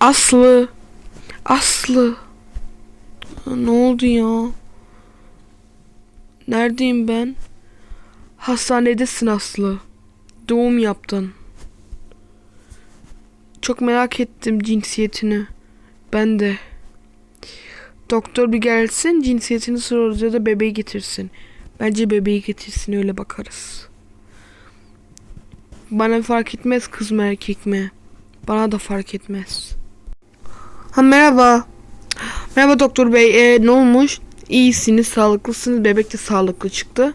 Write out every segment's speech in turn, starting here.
Aslı. Aslı. Ne oldu ya? Neredeyim ben? Hastanedesin Aslı. Doğum yaptın. Çok merak ettim cinsiyetini. Ben de. Doktor bir gelsin cinsiyetini sorarız ya da bebeği getirsin. Bence bebeği getirsin öyle bakarız. Bana fark etmez kız mı erkek mi. Bana da fark etmez. Ha merhaba. Merhaba doktor bey. Ee, ne olmuş? İyisiniz, sağlıklısınız. Bebek de sağlıklı çıktı.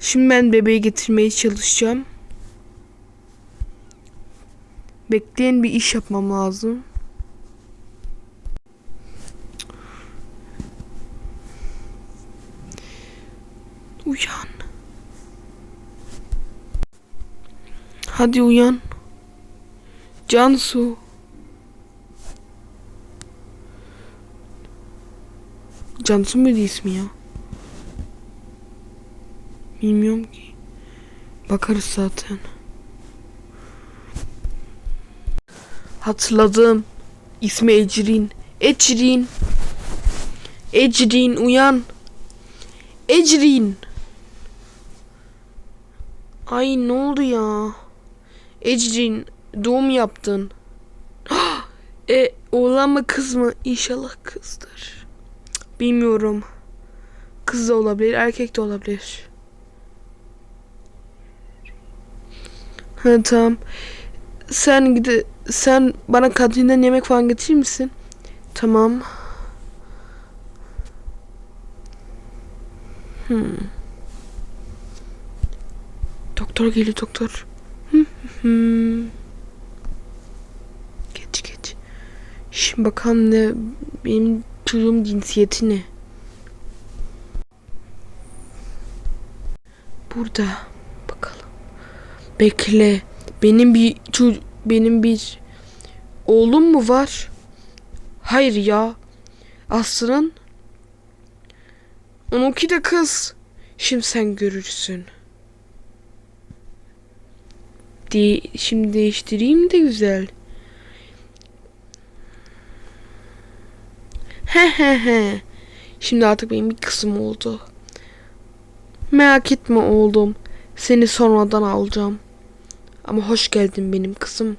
Şimdi ben bebeği getirmeye çalışacağım. Bekleyin bir iş yapmam lazım. Uyan. Hadi uyan. Cansu. Cansu muydu ismi ya? Bilmiyorum ki. Bakarız zaten. Hatırladım. İsmi Ecrin. Ecrin. Ecrin uyan. Ecrin. Ay ne oldu ya? Ecrin doğum yaptın. e oğlan mı kız mı? İnşallah kızdır. Bilmiyorum. Kız da olabilir, erkek de olabilir. Ha tamam. Sen gide sen bana kantinden yemek falan getirir misin? Tamam. Hmm. Doktor geliyor doktor. Hı hı hı. geç geç. Şimdi bakalım ne benim çocuğum cinsiyeti ne? Burada bakalım. Bekle. Benim bir çocuk benim bir oğlum mu var? Hayır ya. Aslı'nın onunki de kız. Şimdi sen görürsün. De şimdi değiştireyim de güzel. He he he. Şimdi artık benim bir kızım oldu. Merak etme oğlum. Seni sonradan alacağım. Ama hoş geldin benim kızım.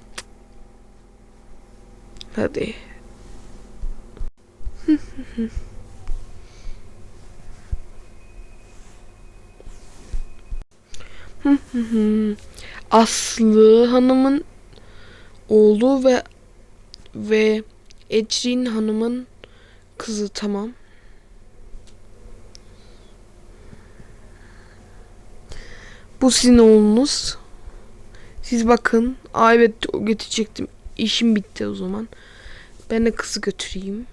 Hadi. Aslı Hanım'ın oğlu ve ve Ecrin Hanım'ın kızı tamam. Bu sizin oğlunuz. Siz bakın. Aa evet götürecektim. İşim bitti o zaman. Ben de kızı götüreyim.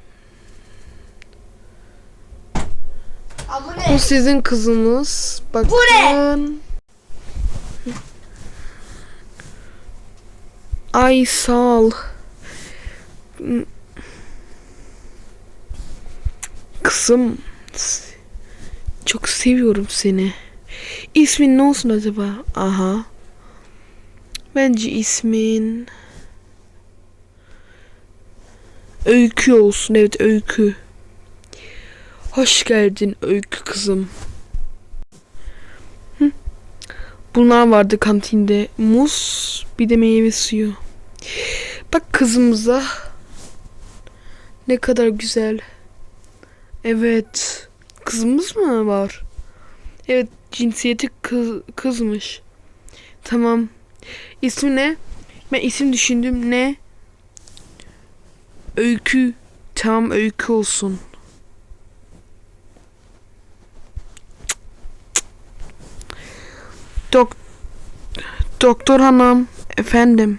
Aa, bu Bu ne? sizin kızınız. Bakın. Ay sağ ol. Kızım. Çok seviyorum seni. İsmin ne olsun acaba? Aha. Bence ismin Öykü olsun. Evet Öykü. Hoş geldin Öykü kızım. Bunlar vardı kantinde. Muz bir de meyve suyu. Bak kızımıza. Ne kadar güzel. Evet. Kızımız mı var? Evet cinsiyeti kız, kızmış. Tamam. İsmi ne? Ben isim düşündüm. Ne? Öykü. Tamam öykü olsun. Dok Doktor hanım. Efendim.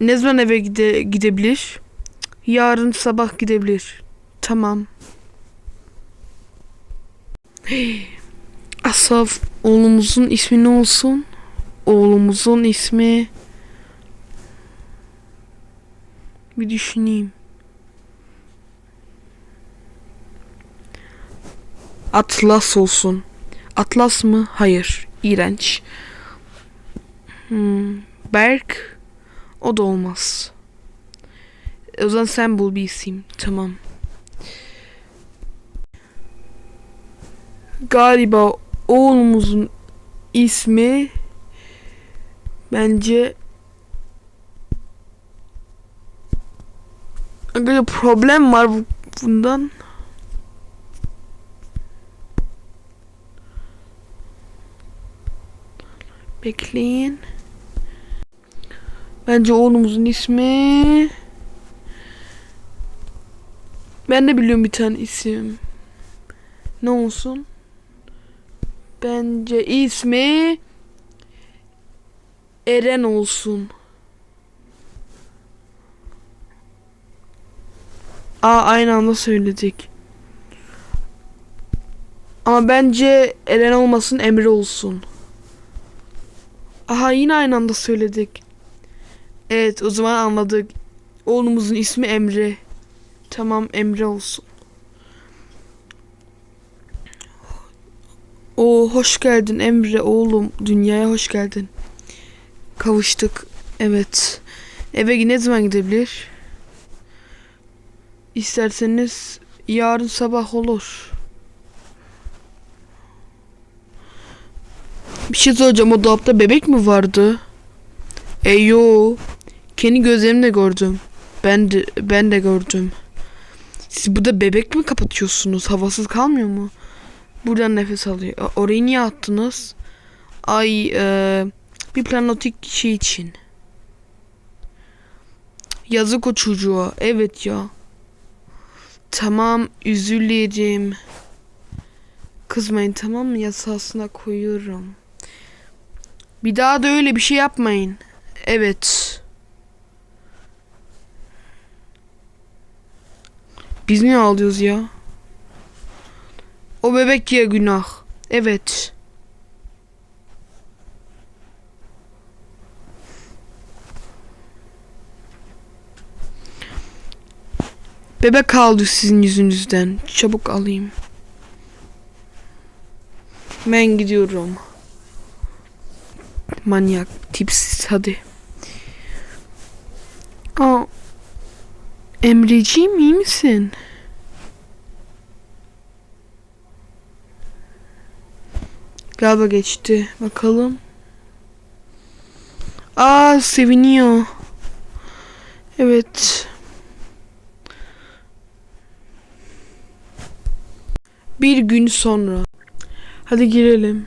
Ne zaman eve gide gidebilir? Yarın sabah gidebilir. Tamam. Asaf oğlumuzun ismi ne olsun? Oğlumuzun ismi bir düşüneyim. Atlas olsun. Atlas mı? Hayır. İğrenç. Hmm. Berk O da olmaz. O zaman sen bul bir isim. Tamam. Galiba oğlumuzun ismi bence Arkadaşlar problem var bu, bundan. Bekleyin. Bence oğlumuzun ismi Ben de biliyorum bir tane isim. Ne olsun? Bence ismi Eren olsun. Aa aynı anda söyledik. Ama bence Eren olmasın Emre olsun. Aha yine aynı anda söyledik. Evet o zaman anladık. Oğlumuzun ismi Emre. Tamam Emre olsun. O hoş geldin Emre oğlum. Dünyaya hoş geldin. Kavuştuk. Evet. Eve ne zaman gidebilir? İsterseniz yarın sabah olur. Bir şey soracağım o dolapta bebek mi vardı? E yo. Kendi gözlerimle gördüm. Ben de, ben de gördüm. Siz burada bebek mi kapatıyorsunuz? Havasız kalmıyor mu? Buradan nefes alıyor. Orayı niye attınız? Ay e, bir planotik şey için. Yazık o çocuğa. Evet ya. Tamam üzülürüm. Kızmayın tamam mı? Yasasına koyuyorum. Bir daha da öyle bir şey yapmayın. Evet. Biz niye ağlıyoruz ya? O bebek ya günah. Evet. Bebek kaldı sizin yüzünüzden. Çabuk alayım. Ben gidiyorum. Manyak, tipsiz hadi. Aa, Emreciğim iyi misin? Galiba geçti. Bakalım. Aa seviniyor. Evet. Bir gün sonra. Hadi girelim.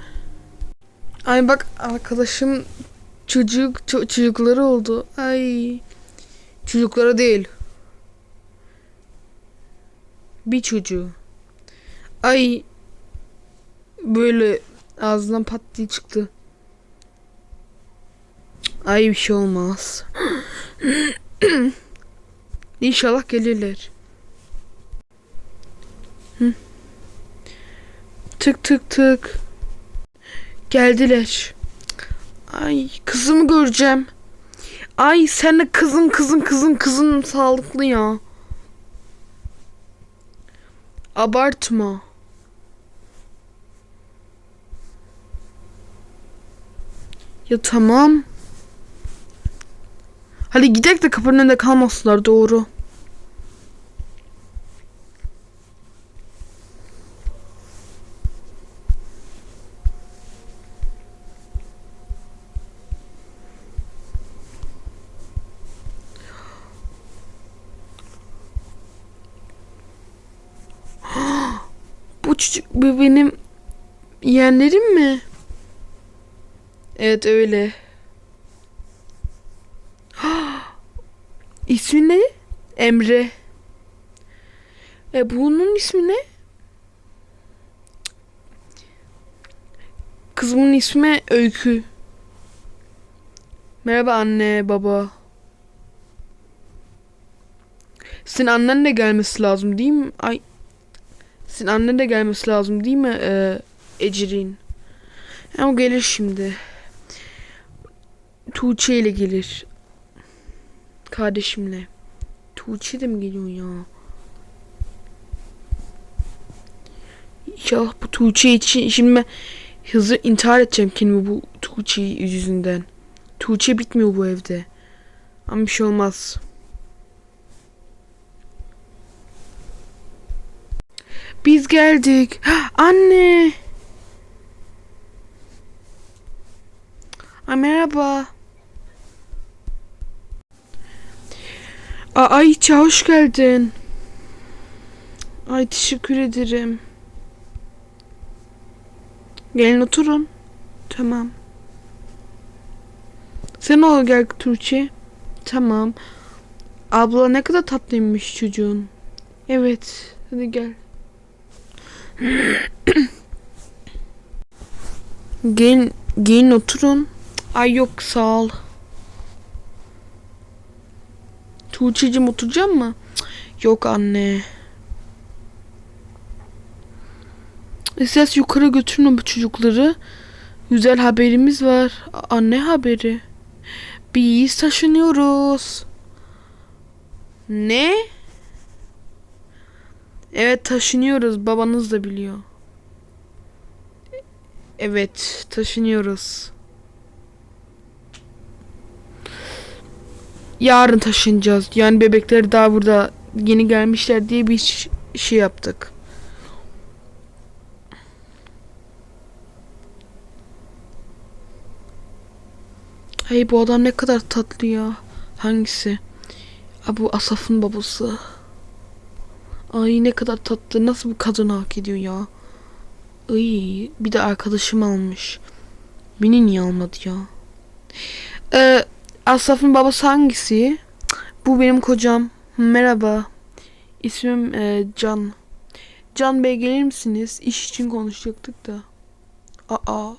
Ay bak arkadaşım çocuk ço- çocukları oldu. Ay. Çocukları değil. Bir çocuğu. Ay. Böyle ağzından pat diye çıktı. Ay bir şey olmaz. İnşallah gelirler. Tık tık tık. Geldiler. Ay kızımı göreceğim. Ay sen de kızım kızım kızım kızım sağlıklı ya. Abartma. Ya tamam. Hadi gidelim de kapının önünde kalmasınlar doğru. Bu çocuk bu benim yeğenlerim mi? Evet öyle. İsmi ne? Emre. E bunun ismi ne? Kızımın ismi Öykü. Merhaba anne, baba. Senin annen de gelmesi lazım değil mi? Ay. Senin annen de gelmesi lazım değil mi? Ee, Ecrin. Ha, o gelir şimdi. Tuğçe ile gelir. Kardeşimle. Tuğçe de mi geliyor ya? İnşallah bu Tuğçe için şimdi ben hızlı intihar edeceğim kendimi bu Tuğçe yüzünden. Tuğçe bitmiyor bu evde. Ama bir şey olmaz. Biz geldik. Anne. Ay merhaba. Aa, Ayça hoş geldin. Ay teşekkür ederim. Gelin oturun. Tamam. Sen ol gel Tuğçe. Tamam. Abla ne kadar tatlıymış çocuğun. Evet. Hadi gel. gelin, gelin oturun. Ay yok sağ ol. Tuğçe'cim oturacak mı? Yok anne. İsterseniz yukarı götürün bu çocukları. Güzel haberimiz var. Anne haberi. Biz taşınıyoruz. Ne? Evet taşınıyoruz. Babanız da biliyor. Evet taşınıyoruz. Yarın taşınacağız. Yani bebekler daha burada yeni gelmişler diye bir şey yaptık. Hey bu adam ne kadar tatlı ya. Hangisi? Aa, bu Asaf'ın babası. Ay ne kadar tatlı. Nasıl bu kadını hak ediyor ya? Ay bir de arkadaşım almış. Beni niye almadı ya? Ee, Asaf'ın babası hangisi? Bu benim kocam. Merhaba. İsmim e, Can. Can Bey gelir misiniz? İş için konuşacaktık da. Aa.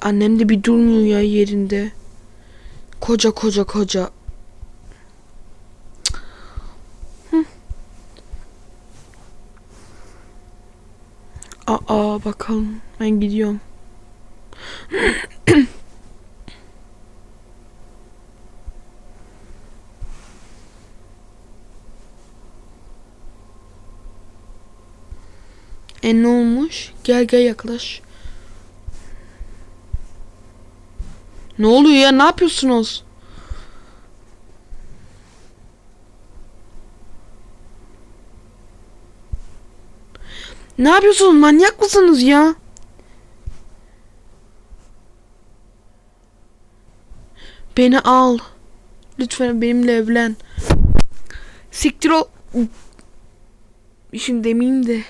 Annem de bir durmuyor ya yerinde. Koca koca koca. Hı. Aa bakalım. Ben gidiyorum. e ne olmuş? Gel gel yaklaş. Ne oluyor ya? Ne yapıyorsunuz? Ne yapıyorsunuz? Manyak mısınız ya? Beni al. Lütfen benimle evlen. Siktir ol. Şimdi demeyeyim de.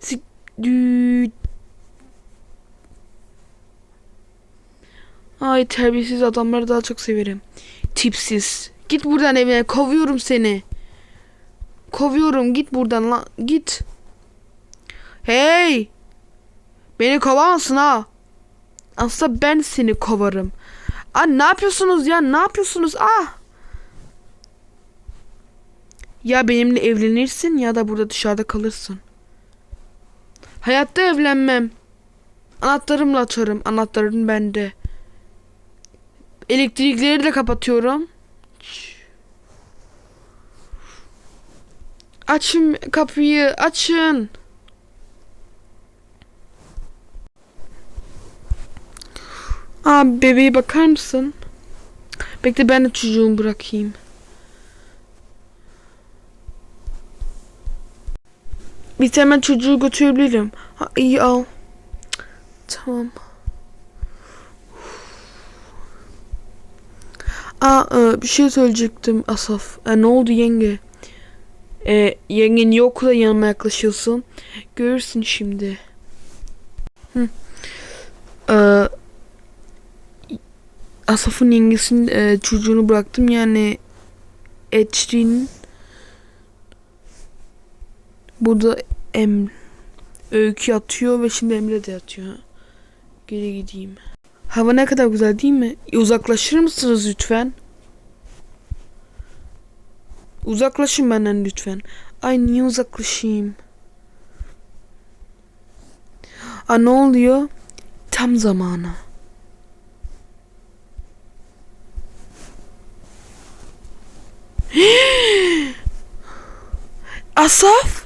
Sik... Ay terbiyesiz adamları daha çok severim. Tipsiz. Git buradan evine. Kovuyorum seni. Kovuyorum. Git buradan lan. Git. Hey. Beni kovamazsın ha. Aslında ben seni kovarım. Aa ne yapıyorsunuz ya? Ne yapıyorsunuz? Ah. Ya benimle evlenirsin ya da burada dışarıda kalırsın. Hayatta evlenmem. Anahtarımla açarım. Anahtarın bende. Elektrikleri de kapatıyorum. Açın kapıyı, açın. Abi bebeğe bakar mısın? Bekle ben de çocuğumu bırakayım. Biz hemen çocuğu götürebilirim. Ha, iyi al. Tamam. Aa e, bir şey söyleyecektim Asaf. E, ne oldu yenge? E, yenge niye okula yanıma yaklaşıyorsun? Görürsün şimdi. Hı. E, Asaf'ın yengesinin e, çocuğunu bıraktım yani Etçin burada em öykü yatıyor ve şimdi Emre de yatıyor. Geri gideyim. Hava ne kadar güzel değil mi? E, Uzaklaşır mısınız lütfen? Uzaklaşın benden lütfen. Ay niye uzaklaşayım? Aa ne oluyor? Tam zamanı. Asaf?